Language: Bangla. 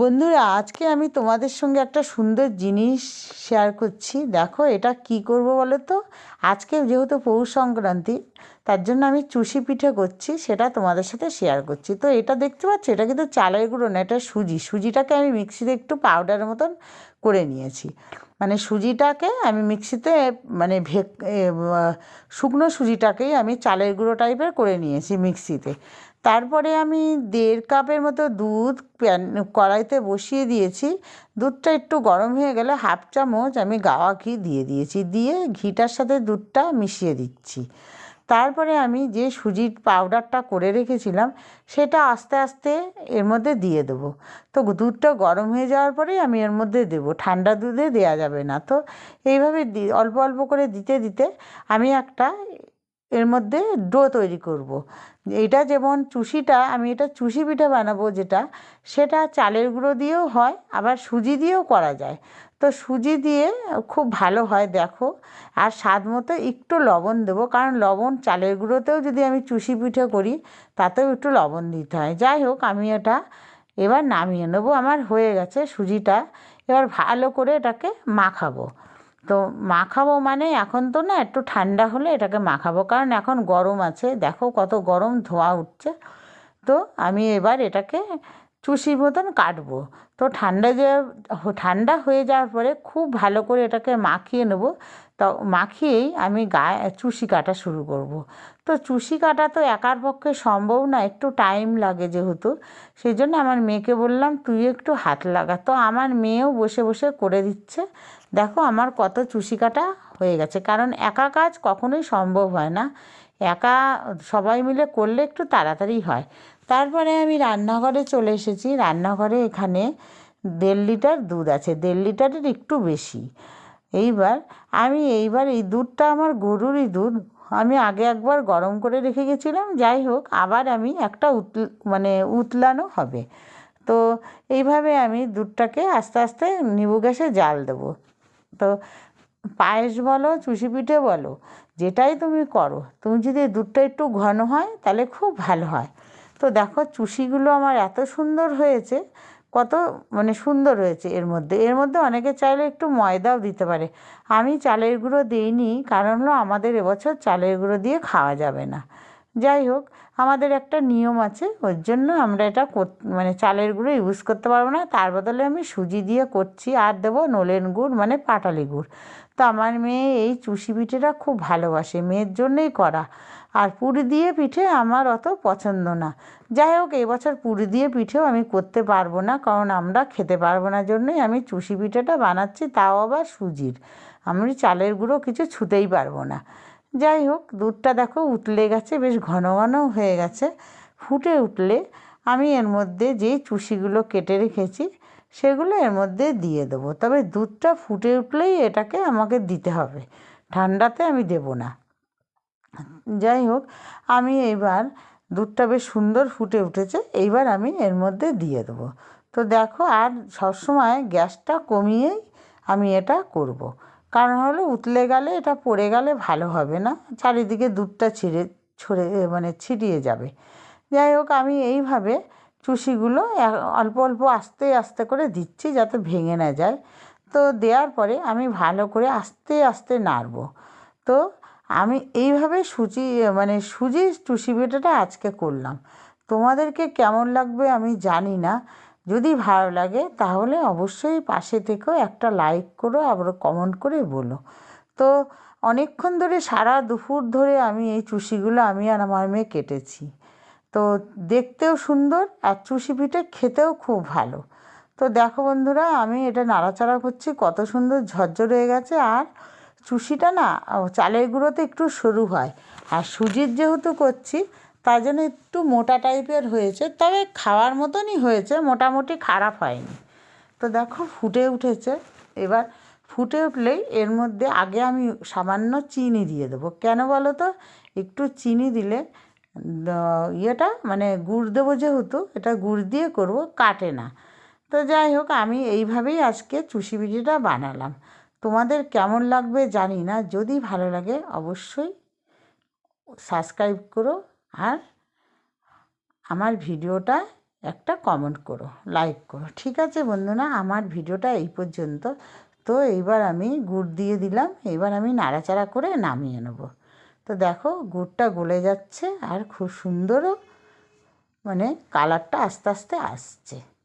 বন্ধুরা, আজকে আমি তোমাদের সঙ্গে একটা সুন্দর জিনিস শেয়ার করছি। দেখো, এটা কি করব বলো তো আজকে যেহেতু পৌষ সংক্রান্তি, তার জন্য আমি চুষি পিঠে করছি, সেটা তোমাদের সাথে শেয়ার করছি। তো এটা দেখতে পাচ্ছ, এটা কিন্তু চালের গুঁড়ো না, এটা সুজি। সুজিটাকে আমি মিক্সিতে একটু পাউডারের মতন করে নিয়েছি। মানে সুজিটাকে আমি মিক্সিতে মানে ভে শুকনো সুজিটাকেই আমি চালের গুঁড়ো টাইপের করে নিয়েছি মিক্সিতে। তারপরে আমি দেড় কাপের মতো দুধ প্যান, কড়াইতে বসিয়ে দিয়েছি। দুধটা একটু গরম হয়ে গেলে হাফ চামচ আমি গাওয়া ঘি দিয়ে দিয়েছি। দিয়ে ঘিটার সাথে দুধটা মিশিয়ে দিচ্ছি। তারপরে আমি যে সুজির পাউডারটা করে রেখেছিলাম, সেটা আস্তে আস্তে এর মধ্যে দিয়ে দেবো। তো দুধটা গরম হয়ে যাওয়ার পরেই আমি এর মধ্যে দেবো। ঠান্ডা দুধে দেওয়া যাবে না। তো এইভাবে অল্প অল্প করে দিতে দিতে আমি একটা এর মধ্যে ডো তৈরি করব। এটা যেমন চুষিটা, আমি এটা চুষি পিঠে বানাবো যেটা, সেটা চালের গুঁড়ো দিয়েও হয়, আবার সুজি দিয়েও করা যায়। তো সুজি দিয়ে খুব ভালো হয়, দেখো। আর স্বাদ মতো একটু লবণ দেবো, কারণ লবণ চালের গুঁড়োতেও যদি আমি চুষি পিঠে করি, তাতেও একটু লবণ দিতে হয়। যাই হোক, আমি এটা এবার নামিয়ে নেব, আমার হয়ে গেছে সুজিটা। এবার ভালো করে এটাকে মাখাবো। তো মাখাবো মানে এখন তো না একটু ঠান্ডা হলে এটাকে মাখাবো। কারণ এখন গরম আছে, দেখো কত গরম ধোঁয়া উঠছে। তো আমি এবার এটাকে চুষির মতন কাটবো। তো ঠান্ডা যে, ঠান্ডা হয়ে যাওয়ার পরে খুব ভালো করে এটাকে মাখিয়ে নেব। তো মাখিয়েই আমি গায়ে চুষি কাটা শুরু করব। তো চুষি কাটা তো একার পক্ষে সম্ভব না, একটু টাইম লাগে যেহেতু। সেই জন্য আমার মেয়েকে বললাম, তুই একটু হাত লাগা। তো আমার মেয়েও বসে বসে করে দিচ্ছে। দেখো আমার কত চুষি কাটা হয়ে গেছে। কারণ একা কাজ কখনোই সম্ভব হয় না। একা সবাই মিলে করলে একটু তাড়াতাড়ি হয়। তারপরে আমি রান্নাঘরে চলে এসেছি। রান্নাঘরে এখানে দেড় লিটার দুধ আছে। দেড় লিটারের একটু বেশি। এইবার আমি এইবার এই দুধটা আমার গরুরই দুধ। আমি আগে একবার গরম করে রেখে গেছিলাম। যাই হোক, আবার আমি একটা উতল মানে উতলানো হবে। তো এইভাবে আমি দুধটাকে আস্তে আস্তে নিবু গ্যাসে জাল দেবো। তো পায়েস বলো, চুষি পিঠে বলো, যেটাই তুমি করো, তুমি যদি দুধটা একটু ঘন হয়, তাহলে খুব ভালো হয়। তো দেখো, চুষিগুলো আমার এত সুন্দর হয়েছে, কত মানে সুন্দর হয়েছে এর মধ্যে। এর মধ্যে অনেকে চাইলে একটু ময়দাও দিতে পারে। আমি চালের গুঁড়ো দিইনি, কারণ হলো আমাদের এবছর চালের গুঁড়ো দিয়ে খাওয়া যাবে না। যাই হোক, আমাদের একটা নিয়ম আছে, ওর জন্য আমরা এটা মানে চালের গুঁড়ো ইউজ করতে পারব না। তার বদলে আমি সুজি দিয়ে করছি, আর দেবো নলেন গুড় মানে পাটালি গুড়। তো আমার মেয়ে এই চুষি পিঠেটা খুব ভালোবাসে, মেয়ের জন্যই করা। আর পুরি দিয়ে পিঠে আমার অত পছন্দ না। যাই হোক এবছর পুরি দিয়ে পিঠেও আমি করতে পারব না, কারণ আমরা খেতে পারব না, জন্যই আমি চুষি পিঠেটা বানাচ্ছি, তাও আবার সুজির। আমি চালের গুঁড়ো কিছু ছুতেই পারব না। যাই হোক, দুধটা দেখো উতলে গেছে, বেশ ঘন ঘনও হয়ে গেছে। ফুটে উঠলে আমি এর মধ্যে যেই চুষিগুলো কেটে রেখেছি, সেগুলো এর মধ্যে দিয়ে দেবো। তবে দুধটা ফুটে উঠলেই এটাকে আমাকে দিতে হবে। ঠান্ডাতে আমি দেবো না। যাই হোক, আমি এইবার দুধটা বেশ সুন্দর ফুটে উঠেছে, এইবার আমি এর মধ্যে দিয়ে দেবো। তো দেখো, আর সবসময় গ্যাসটা কমিয়েই আমি এটা করব। কারণ হলো উতলে গেলে এটা পড়ে গেলে ভালো হবে না, চারিদিকে দুধটা ছিঁড়ে, ছড়ে মানে ছিটিয়ে যাবে। যাই হোক, আমি এইভাবে চুষিগুলো অল্প অল্প আস্তে আস্তে করে দিচ্ছি যাতে ভেঙে না যায়। তো দেওয়ার পরে আমি ভালো করে আস্তে আস্তে নাড়বো। তো আমি এইভাবে সুজি মানে সুজি টুসি পিঠাটা আজকে করলাম। তোমাদেরকে কেমন লাগবে আমি জানি না। যদি ভালো লাগে, তাহলে অবশ্যই পাশে থেকেও একটা লাইক করো, আবার কমেন্ট করে বলো। তো অনেকক্ষণ ধরে সারা দুপুর ধরে আমি এই চুষিগুলো আমি আর আমার মেয়ে কেটেছি। তো দেখতেও সুন্দর আর চুষি পিঠে খেতেও খুব ভালো। তো দেখো বন্ধুরা, আমি এটা নাড়াচাড়া করছি, কত সুন্দর ঝরঝর হয়ে গেছে। আর চুষিটা না, চালের গুঁড়োতে একটু সরু হয়। আর সুজির যেহেতু করছি তার জন্য একটু মোটা টাইপের হয়েছে, তবে খাওয়ার মতনই হয়েছে, মোটামুটি খারাপ হয়নি। তো দেখো ফুটে উঠেছে। এবার ফুটে উঠলেই এর মধ্যে আগে আমি সামান্য চিনি দিয়ে দেবো। কেন বলো তো? একটু চিনি দিলে ইয়েটা মানে গুড় দেবো যেহেতু, এটা গুড় দিয়ে করব, কাটে না। তো যাই হোক, আমি এইভাবেই আজকে চুষি পিঠিটা বানালাম। তোমাদের কেমন লাগবে জানি না, যদি ভালো লাগে অবশ্যই সাবস্ক্রাইব করো। আর আমার ভিডিওটা একটা কমেন্ট করো লাইক করো। ঠিক আছে বন্ধুরা, আমার ভিডিওটা এই পর্যন্ত। তো এইবার আমি গুড় দিয়ে দিলাম এবার আমি নাড়াচাড়া করে নামিয়ে নেব। তো দেখো, গুড়টা গলে যাচ্ছে আর খুব সুন্দরও মানে কালারটা আস্তে আস্তে আসছে।